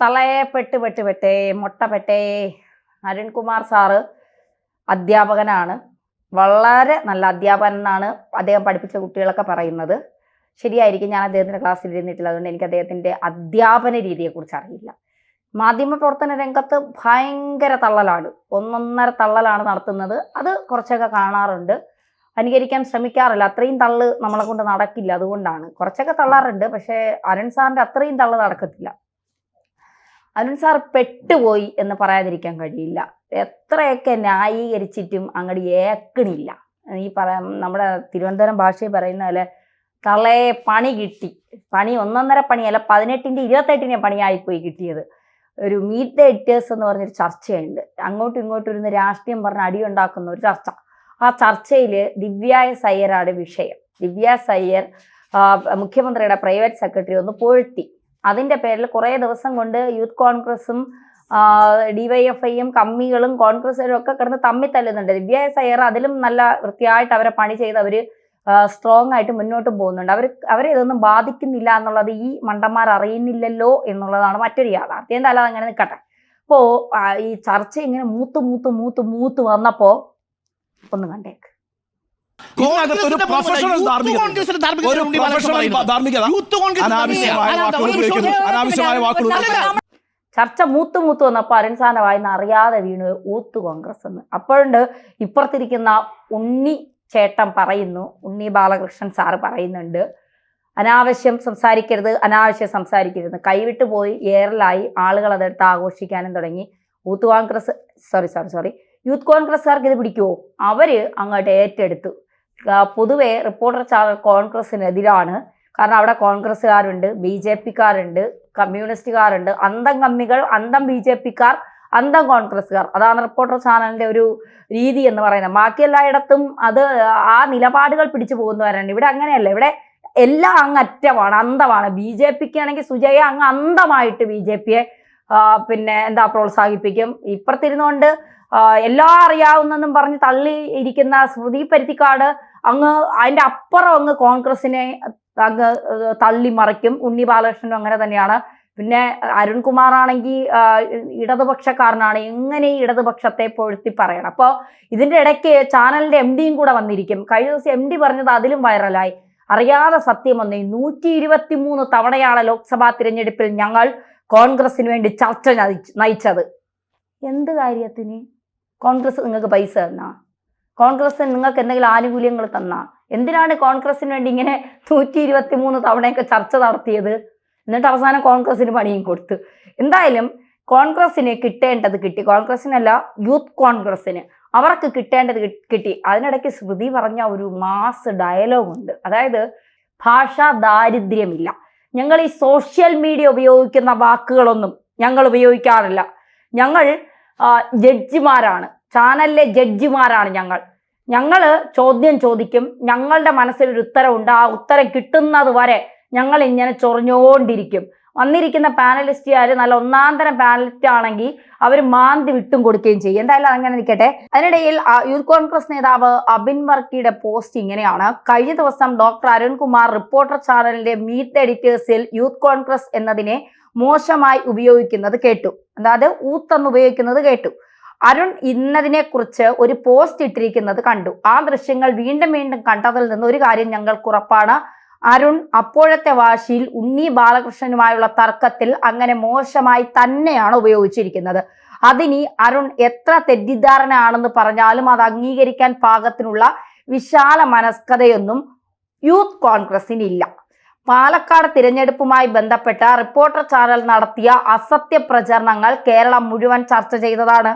തളയെ പെട്ട് പെട്ട് പെട്ടേ മുട്ട പെട്ടേ. അരുൺകുമാർ സാറ് അധ്യാപകനാണ്. വളരെ നല്ല അധ്യാപകൻ എന്നാണ് അദ്ദേഹം പഠിപ്പിച്ച കുട്ടികളൊക്കെ പറയുന്നത്. ശരിയായിരിക്കും ഞാൻ അദ്ദേഹത്തിന്റെ ക്ലാസ്സിൽ ഇരുന്നിട്ടില്ല. അതുകൊണ്ട് എനിക്ക് അദ്ദേഹത്തിന്റെ അധ്യാപന രീതിയെക്കുറിച്ച് അറിയില്ല. മാധ്യമ പ്രവർത്തന രംഗത്ത് ഭയങ്കര തള്ളലാണ്. ഒന്നൊന്നര തള്ളലാണ് നടത്തുന്നത്. അത് കുറച്ചൊക്കെ കാണാറുണ്ട്. അനുകരിക്കാൻ ശ്രമിക്കാറില്ല. അത്രയും തള്ള് നമ്മളെ കൊണ്ട് നടക്കില്ല. അതുകൊണ്ടാണ്. കുറച്ചൊക്കെ തള്ളാറുണ്ട്. പക്ഷേ അരുൺ സാറിന്റെ അത്രയും തള്ള് നടക്കത്തില്ല. അരുൺ സാർ പെട്ടുപോയി എന്ന് പറയാതിരിക്കാൻ കഴിയില്ല. എത്രയൊക്കെ ന്യായീകരിച്ചിട്ടും അങ്ങോട്ട് ഏക്കണില്ല. ഈ പറയാം നമ്മുടെ തിരുവനന്തപുരം ഭാഷയിൽ പറയുന്ന പോലെ തളയെ പണി കിട്ടി. പണി ഒന്നൊന്നര പണിയല്ല പതിനെട്ടിന്റെ പണിയായി പണിയായിപ്പോയി കിട്ടിയത്. ഒരു മീറ്റ് ദ എഡിറ്റേഴ്സ് എന്ന് പറഞ്ഞൊരു ചർച്ചയുണ്ട്. അങ്ങോട്ടും ഇങ്ങോട്ടും ഇരുന്ന് രാഷ്ട്രീയം പറഞ്ഞ് അടിയുണ്ടാക്കുന്ന ഒരു ചർച്ച. ആ ചർച്ചയിൽ ദിവ്യായ സയ്യറാണ് വിഷയം. ദിവ്യ സയ്യർ മുഖ്യമന്ത്രിയുടെ പ്രൈവറ്റ് സെക്രട്ടറി ഒന്ന് പൊഴുത്തി. അതിന്റെ പേരിൽ കുറേ ദിവസം കൊണ്ട് യൂത്ത് കോൺഗ്രസും ഡിവൈഎഫ്ഐയും കമ്മികളും കോൺഗ്രസുകാരും ഒക്കെ കിടന്ന് തമ്മിൽ തല്ലുന്നുണ്ട്. ദിവ്യ അയ്യർ അതിലും നല്ല വൃത്തിയായിട്ട് അവരെ പണി ചെയ്ത് അവർ സ്ട്രോങ് ആയിട്ട് മുന്നോട്ട് പോകുന്നുണ്ട്. അവർ അവരെ ഇതൊന്നും ബാധിക്കുന്നില്ല എന്നുള്ളത് ഈ മണ്ടന്മാർ അറിയുന്നില്ലല്ലോ എന്നുള്ളതാണ് മറ്റൊരു യാഥാർത്ഥ്യം. എന്തായാലും അങ്ങനെ നിൽക്കട്ടെ. അപ്പോൾ ഈ ചർച്ച ഇങ്ങനെ മൂത്ത് മൂത്ത് മൂത്ത് മൂത്ത് വന്നപ്പോൾ ഒന്ന് കണ്ടേക്ക്. ചർച്ച മൂത്ത് മൂത്ത് വന്നപ്പോൾ അരുൺ സാറിന്റെ വായിന്ന് അറിയാതെ വീണു ഊത്ത് കോൺഗ്രസ് എന്ന്. അപ്പോഴുണ്ട് ഇപ്പുറത്തിരിക്കുന്ന ഉണ്ണി ചേട്ടൻ പറയുന്നു ഉണ്ണി ബാലകൃഷ്ണൻ സാറ് പറയുന്നുണ്ട്. അനാവശ്യം സംസാരിക്കരുത് അനാവശ്യം സംസാരിക്കരുത്. കൈവിട്ട് പോയി ഏറലായി ആളുകൾ അതെടുത്ത് ആഘോഷിക്കാനും തുടങ്ങി. Youth Congress sorry sorry sorry Youth കോൺഗ്രസ്സുകാർക്ക് ഇത് പിടിക്കുമോ അവർ അങ്ങോട്ട് ഏറ്റെടുത്തു. പൊതുവെ റിപ്പോർട്ടർ ചാനൽ കോൺഗ്രസിനെതിരാണ് കാരണം അവിടെ കോൺഗ്രസ്സുകാരുണ്ട് ബി ജെ പിക്കാരുണ്ട് കമ്മ്യൂണിസ്റ്റുകാരുണ്ട്. അന്തം കമ്മികൾ അന്തം ബി ജെ പിക്കാർ അന്തം കോൺഗ്രസ്സുകാർ. അതാണ് റിപ്പോർട്ടർ ചാനലിന്റെ ഒരു രീതി എന്ന് പറയുന്നത്. ബാക്കി എല്ലായിടത്തും അത് ആ നിലപാടുകൾ പിടിച്ചു പോകുന്നവരാണ്. ഇവിടെ അങ്ങനെയല്ല. ഇവിടെ എല്ലാം അങ്ങ് അറ്റമാണ് അന്തമാണ്. ബി ജെ പിക്ക് ആണെങ്കിൽ സുജയ അങ്ങ് അന്തമായിട്ട് ബി ജെ പിയെ പിന്നെ എന്താ പ്രോത്സാഹിപ്പിക്കും. ഇപ്പുറത്തിരുന്നുകൊണ്ട് എല്ലാം അറിയാവുന്നെന്നും പറഞ്ഞ് തള്ളി ഇരിക്കുന്ന സ്മൃതി പരുത്തിക്കാട് അങ്ങ് അതിന്റെ അപ്പുറം അങ്ങ് കോൺഗ്രസിനെ അങ്ങ് തള്ളി മറിക്കും. ഉണ്ണി ബാലകൃഷ്ണനും അങ്ങനെ തന്നെയാണ്. പിന്നെ അരുൺകുമാർ ആണെങ്കിൽ ഇടതുപക്ഷക്കാരനാണ്. എങ്ങനെ ഈ ഇടതുപക്ഷത്തെ പൊഴുത്തി പറയണം? അപ്പോൾ ഇതിന്റെ ഇടയ്ക്ക് ചാനലിന്റെ എം ഡിയും കൂടെ വന്നിരിക്കും. കഴിഞ്ഞ ദിവസം എം ഡി പറഞ്ഞത് അതിലും വൈറലായി. അറിയാതെ സത്യം വന്നേ നൂറ്റി ഇരുപത്തി മൂന്ന് തവണയാണ് ലോക്സഭാ തിരഞ്ഞെടുപ്പിൽ ഞങ്ങൾ കോൺഗ്രസിന് വേണ്ടി ചർച്ച നയിച്ച- നയിച്ചത്. എന്ത് കാര്യത്തിന്? കോൺഗ്രസ് നിങ്ങൾക്ക് പൈസ തന്നാ? കോൺഗ്രസ് നിങ്ങൾക്ക് എന്തെങ്കിലും ആനുകൂല്യങ്ങൾ തന്ന. എന്തിനാണ് കോൺഗ്രസിന് വേണ്ടി ഇങ്ങനെ നൂറ്റി ഇരുപത്തി മൂന്ന് തവണയൊക്കെ ചർച്ച നടത്തിയത്? എന്നിട്ട് അവസാനം കോൺഗ്രസിന് പണിയും കൊടുത്തു. എന്തായാലും കോൺഗ്രസിന് കിട്ടേണ്ടത് കിട്ടി. കോൺഗ്രസിനല്ല യൂത്ത് കോൺഗ്രസ്സിന്. അവർക്ക് കിട്ടേണ്ടത് കിട്ടി. അതിനിടയ്ക്ക് ശ്രുതി പറഞ്ഞ ഒരു മാസ് ഡയലോഗ് ഉണ്ട്. അതായത് ഭാഷാ ദാരിദ്ര്യമില്ല. ഞങ്ങൾ ഈ സോഷ്യൽ മീഡിയ ഉപയോഗിക്കുന്ന വാക്കുകളൊന്നും ഞങ്ങൾ ഉപയോഗിക്കാറില്ല. ഞങ്ങൾ ജഡ്ജിമാരാണ് ചാനലിലെ ജഡ്ജിമാരാണ് ഞങ്ങൾ. ഞങ്ങൾ ചോദ്യം ചോദിക്കും ഞങ്ങളുടെ മനസ്സിൽ മനസ്സിലൊരു ഉത്തരവുണ്ട് ആ ഉത്തരം കിട്ടുന്നത് വരെ ഞങ്ങൾ ഇങ്ങനെ ചൊറിഞ്ഞുകൊണ്ടിരിക്കും. വന്നിരിക്കുന്ന പാനലിസ്റ്റുകാർ നല്ല ഒന്നാം തരം പാനലിസ്റ്റ് ആണെങ്കിൽ അവർ മാന്തി വിട്ടും കൊടുക്കുകയും ചെയ്യും. എന്തായാലും അങ്ങനെ നിൽക്കട്ടെ. അതിനിടയിൽ യൂത്ത് കോൺഗ്രസ് നേതാവ് അബിൻ വർക്കിയുടെ പോസ്റ്റ് ഇങ്ങനെയാണ്. കഴിഞ്ഞ ദിവസം ഡോക്ടർ അരുൺകുമാർ റിപ്പോർട്ടർ ചാനലിന്റെ മീറ്റ് എഡിറ്റേഴ്സിൽ യൂത്ത് കോൺഗ്രസ് എന്നതിനെ മോശമായി ഉപയോഗിക്കുന്നത് കേട്ടു. അതായത് ഊത്തെന്ന് ഉപയോഗിക്കുന്നത് കേട്ടു. അരുൺ ഇന്നതിനെ കുറിച്ച് ഒരു പോസ്റ്റ് ഇട്ടിരിക്കുന്നത് കണ്ടു. ആ ദൃശ്യങ്ങൾ വീണ്ടും വീണ്ടും കണ്ടതിൽ നിന്ന് ഒരു കാര്യം ഞങ്ങൾക്ക് ഉറപ്പാണ്. അരുൺ അപ്പോഴത്തെ വാശിയിൽ ഉണ്ണി ബാലകൃഷ്ണനുമായുള്ള തർക്കത്തിൽ അങ്ങനെ മോശമായി തന്നെയാണ് ഉപയോഗിച്ചിരിക്കുന്നത്. അതിനി അരുൺ എത്ര തെറ്റിദ്ധാരണയാണെന്ന് പറഞ്ഞാലും അത് അംഗീകരിക്കാൻ പാകത്തിനുള്ള വിശാല മനസ്കതയൊന്നും യൂത്ത് കോൺഗ്രസിനില്ല. പാലക്കാട് തിരഞ്ഞെടുപ്പുമായി ബന്ധപ്പെട്ട റിപ്പോർട്ടർ ചാനൽ നടത്തിയ അസത്യ പ്രചരണങ്ങൾ കേരളം മുഴുവൻ ചർച്ച ചെയ്തതാണ്.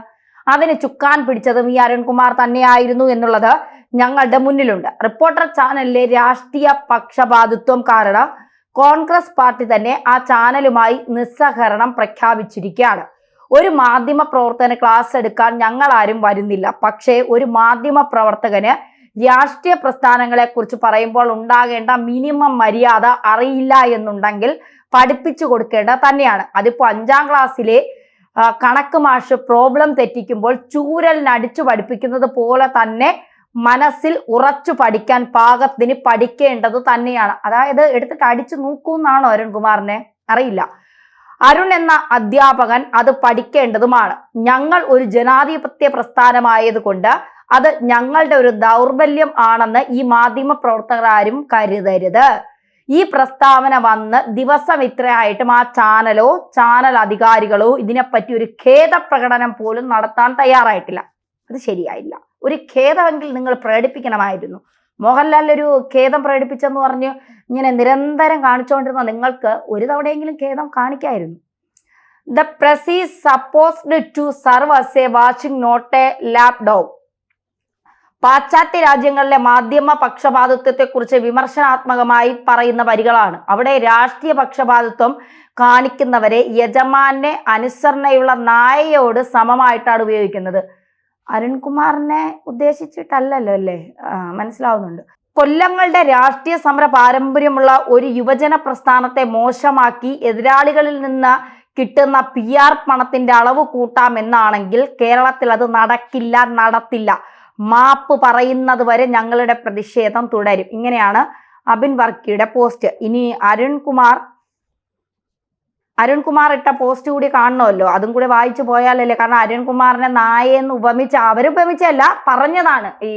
അതിന് ചുക്കാൻ പിടിച്ചതും ഈ അരുൺകുമാർ തന്നെയായിരുന്നു എന്നുള്ളത് ഞങ്ങളുടെ മുന്നിലുണ്ട്. റിപ്പോർട്ടർ ചാനലിലെ രാഷ്ട്രീയ പക്ഷപാതിത്വം കാരണം കോൺഗ്രസ് പാർട്ടി തന്നെ ആ ചാനലുമായി നിസ്സഹകരണം പ്രഖ്യാപിച്ചിരിക്കുകയാണ്. ഒരു മാധ്യമ പ്രവർത്തന ക്ലാസ് എടുക്കാൻ ഞങ്ങൾ ആരും വരുന്നില്ല. പക്ഷേ ഒരു മാധ്യമ പ്രവർത്തകന് രാഷ്ട്രീയ പ്രസ്ഥാനങ്ങളെ കുറിച്ച് പറയുമ്പോൾ ഉണ്ടാകേണ്ട മിനിമം മര്യാദ അറിയില്ല എന്നുണ്ടെങ്കിൽ പഠിപ്പിച്ചു കൊടുക്കേണ്ട തന്നെയാണ്. അതിപ്പോ അഞ്ചാം ക്ലാസ്സിലെ കണക്ക് മാഷ് പ്രോബ്ലം തെറ്റിക്കുമ്പോൾ ചൂരലിനടിച്ചു പഠിപ്പിക്കുന്നത് പോലെ തന്നെ മനസ്സിൽ ഉറച്ചു പഠിക്കാൻ പാകത്തിന് പഠിക്കേണ്ടത് തന്നെയാണ്. അതായത് എടുത്തിട്ട് അടിച്ചു നോക്കൂന്നാണോ അരുൺകുമാറിനെ? അറിയില്ല. അരുൺ എന്ന അധ്യാപകൻ അത് പഠിക്കേണ്ടതുമാണ്. ഞങ്ങൾ ഒരു ജനാധിപത്യ പ്രസ്ഥാനമായതുകൊണ്ട് അത് ഞങ്ങളുടെ ഒരു ദൗർബല്യം ആണെന്ന് ഈ മാധ്യമ പ്രവർത്തകരാരും കരുതരുത്. ഈ പ്രസ്താവന വന്ന് ദിവസം ഇത്രയായിട്ടും ആ ചാനലോ ചാനൽ അധികാരികളോ ഇതിനെപ്പറ്റി ഒരു ഖേദ പ്രകടനം പോലും നടത്താൻ തയ്യാറായിട്ടില്ല. അത് ശരിയായില്ല. ഒരു ഖേദമെങ്കിൽ നിങ്ങൾ പ്രകടിപ്പിക്കണമായിരുന്നു. മോഹൻലാൽ ഒരു ഖേദം പ്രകടിപ്പിച്ചെന്ന് പറഞ്ഞ് ഇങ്ങനെ നിരന്തരം കാണിച്ചുകൊണ്ടിരുന്ന നിങ്ങൾക്ക് ഒരു തവണയെങ്കിലും ഖേദം കാണിക്കായിരുന്നു. The press is supposed to serve as a watching not a lap dog പാശ്ചാത്യ രാജ്യങ്ങളിലെ മാധ്യമ പക്ഷപാതിത്വത്തെക്കുറിച്ച് വിമർശനാത്മകമായി പറയുന്ന വരികളാണ്. അവിടെ രാഷ്ട്രീയ പക്ഷപാതിത്വം കാണിക്കുന്നവരെ യജമാനെ അനുസരണയുള്ള നായയോട് സമമായിട്ടാണ് ഉപയോഗിക്കുന്നത്. അരുൺകുമാറിനെ ഉദ്ദേശിച്ചിട്ടല്ലല്ലോ അല്ലേ? മനസ്സിലാവുന്നുണ്ട്. കൊല്ലങ്ങളുടെ രാഷ്ട്രീയ സമര പാരമ്പര്യമുള്ള ഒരു യുവജന പ്രസ്ഥാനത്തെ മോശമാക്കി എതിരാളികളിൽ നിന്ന് കിട്ടുന്ന പി ആർ പണത്തിന്റെ അളവ് കൂട്ടാമെന്നാണെങ്കിൽ കേരളത്തിൽ അത് നടക്കില്ല നടത്തില്ല. മാപ്പ് പറയുന്നത് വരെ ഞങ്ങളുടെ പ്രതിഷേധം തുടരും. ഇങ്ങനെയാണ് അബിൻ വർക്കിയുടെ പോസ്റ്റ്. ഇനി അരുൺകുമാർ അരുൺകുമാർ ഇട്ട പോസ്റ്റ് കൂടി കാണണമല്ലോ. അതും കൂടി വായിച്ചു പോയാലല്ലേ. കാരണം അരുൺകുമാറിനെ നായെന്ന് ഉപമിച്ച അവരുപമിച്ചല്ല പറഞ്ഞതാണ് ഈ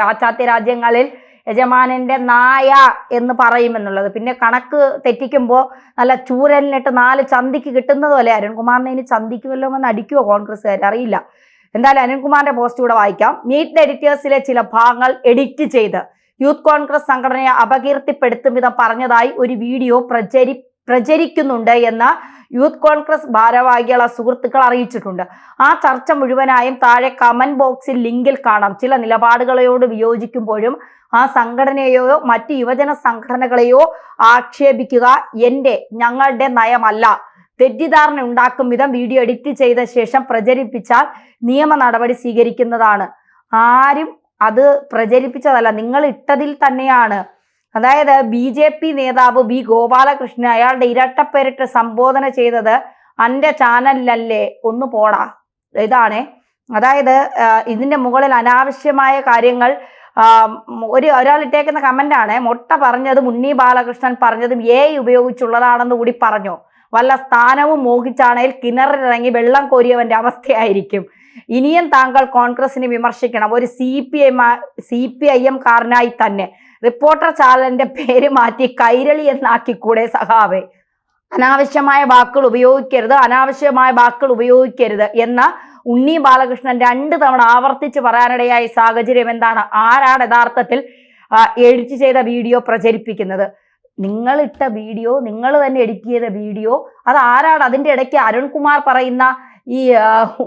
പാശ്ചാത്യ രാജ്യങ്ങളിൽ യജമാനന്റെ നായ എന്ന് പറയുമെന്നുള്ളത്. പിന്നെ കണക്ക് തെറ്റിക്കുമ്പോൾ നല്ല ചൂരലിനിട്ട് നാല് ചന്തിക്ക് കിട്ടുന്നത് പോലെ അരുൺകുമാറിനെ ഇനി ചന്തിക്കുമല്ലോ എന്ന് അടിക്കുമോ കോൺഗ്രസ്സുകാർ അറിയില്ല. എന്തായാലും അനിൽകുമാറിന്റെ പോസ്റ്റ് കൂടെ വായിക്കാം. മീറ്റ് ദ എഡിറ്റേഴ്സിലെ ചില ഭാഗങ്ങൾ എഡിറ്റ് ചെയ്ത് യൂത്ത് കോൺഗ്രസ് സംഘടനയെ അപകീർത്തിപ്പെടുത്തും വിധം പറഞ്ഞതായി ഒരു വീഡിയോ പ്രചരി പ്രചരിക്കുന്നുണ്ട് എന്ന് യൂത്ത് കോൺഗ്രസ് ഭാരവാഹികളെ സുഹൃത്തുക്കൾ അറിയിച്ചിട്ടുണ്ട്. ആ ചർച്ച മുഴുവനായും താഴെ കമന്റ് ബോക്സിൽ ലിങ്കിൽ കാണാം. ചില നിലപാടുകളോട് വിയോജിക്കുമ്പോഴും ആ സംഘടനയെയോ മറ്റ് യുവജന സംഘടനകളെയോ ആക്ഷേപിക്കുക എന്റെ ഞങ്ങളുടെ നയമല്ല. തെറ്റിദ്ധാരണ ഉണ്ടാക്കും വിധം വീഡിയോ എഡിറ്റ് ചെയ്ത ശേഷം പ്രചരിപ്പിച്ചാൽ നിയമ നടപടി സ്വീകരിക്കുന്നതാണ്. ആരും അത് പ്രചരിപ്പിച്ചതല്ല. നിങ്ങൾ ഇട്ടതിൽ തന്നെയാണ്. അതായത് ബി ജെ പി നേതാവ് ബി ഗോപാലകൃഷ്ണൻ അയാളുടെ ഇരട്ടപ്പേരിട്ട് സംബോധന ചെയ്തത് അന്റെ ചാനലിലല്ലേ? ഒന്ന് പോടാ. ഇതാണേ. അതായത് ഇതിന്റെ മുകളിൽ അനാവശ്യമായ കാര്യങ്ങൾ ഒരു ഒരാൾ ഇട്ടേക്കുന്ന കമന്റാണ് മൊട്ട പറഞ്ഞതും ഉണ്ണി ബാലകൃഷ്ണൻ പറഞ്ഞതും എ ഉപയോഗിച്ചുള്ളതാണെന്ന് കൂടി പറഞ്ഞു. വല്ല സ്ഥാനവും മോഹിച്ചാണേൽ കിണറിലിറങ്ങി വെള്ളം കോരിയവന്റെ അവസ്ഥയായിരിക്കും. ഇനിയും താങ്കൾ കോൺഗ്രസിനെ വിമർശിക്കണം. ഒരു C P M C P I M കാരനായി തന്നെ റിപ്പോർട്ടർ ചാനലിന്റെ പേര് മാറ്റി കൈരളി എന്നാക്കിക്കൂടെ സഹാവേ അനാവശ്യമായ വാക്കുകൾ ഉപയോഗിക്കരുത് അനാവശ്യമായ വാക്കുകൾ ഉപയോഗിക്കരുത് എന്ന ഉണ്ണി ബാലകൃഷ്ണൻ രണ്ട് തവണ ആവർത്തിച്ച് പറയാനിടയായ സാഹചര്യം എന്താണ്? ആരാണ് യഥാർത്ഥത്തിൽ എഡിറ്റ് ചെയ്ത വീഡിയോ പ്രചരിപ്പിക്കുന്നത്? നിങ്ങൾ ഇട്ട വീഡിയോ നിങ്ങൾ തന്നെ എഡിറ്റ് ചെയ്ത വീഡിയോ അത് ആരാണ്? അതിന്റെ ഇടയ്ക്ക് അരുൺകുമാർ പറയുന്ന ഈ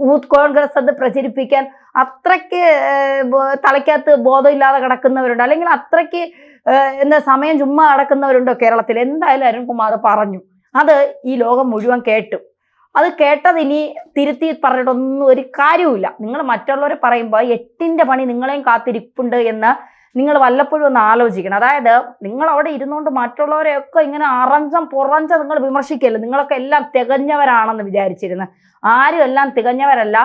യൂത്ത് കോൺഗ്രസ് അത് പ്രചരിപ്പിക്കാൻ അത്രയ്ക്ക് തലയ്ക്കകത്ത് ബോധമില്ലാതെ കിടക്കുന്നവരുണ്ട്. അല്ലെങ്കിൽ അത്രയ്ക്ക് എന്താ സമയം ചുമ്മാ കിടക്കുന്നവരുണ്ടോ കേരളത്തിൽ? എന്തായാലും അരുൺകുമാർ പറഞ്ഞു. അത് ഈ ലോകം മുഴുവൻ കേട്ടു. അത് കേട്ടത് ഇനി തിരുത്തി പറഞ്ഞിട്ടൊന്നും ഒരു കാര്യവുമില്ല. നിങ്ങൾ മറ്റുള്ളവരെ പറയുമ്പോൾ എട്ടിന്റെ പണി നിങ്ങളെയും കാത്തിരിപ്പുണ്ട് എന്ന് നിങ്ങൾ വല്ലപ്പോഴും ഒന്ന് ആലോചിക്കണം. അതായത് നിങ്ങൾ അവിടെ ഇരുന്നുകൊണ്ട് മറ്റുള്ളവരെയൊക്കെ ഇങ്ങനെ അറഞ്ചം പുറഞ്ചം നിങ്ങൾ വിമർശിക്കല്ലേ? നിങ്ങളൊക്കെ എല്ലാം തികഞ്ഞവരാണെന്ന് വിചാരിച്ചിരുന്നു. ആരും എല്ലാം തികഞ്ഞവരല്ല.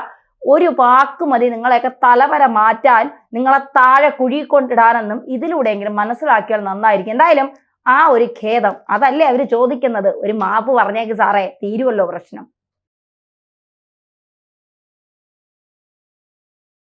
ഒരു വാക്ക് മതി നിങ്ങളെയൊക്കെ തലവര മാറ്റാൻ നിങ്ങളെ താഴെ കുഴി കൊണ്ടിടാനെന്നും ഇതിലൂടെയെങ്കിലും മനസ്സിലാക്കിയാൽ നന്നായിരിക്കും. എന്തായാലും ആ ഒരു ഖേദം അതല്ലേ അവർ ചോദിക്കുന്നത്? ഒരു മാപ്പ് പറഞ്ഞേക്ക് സാറേ തീരുവല്ലോ പ്രശ്നം.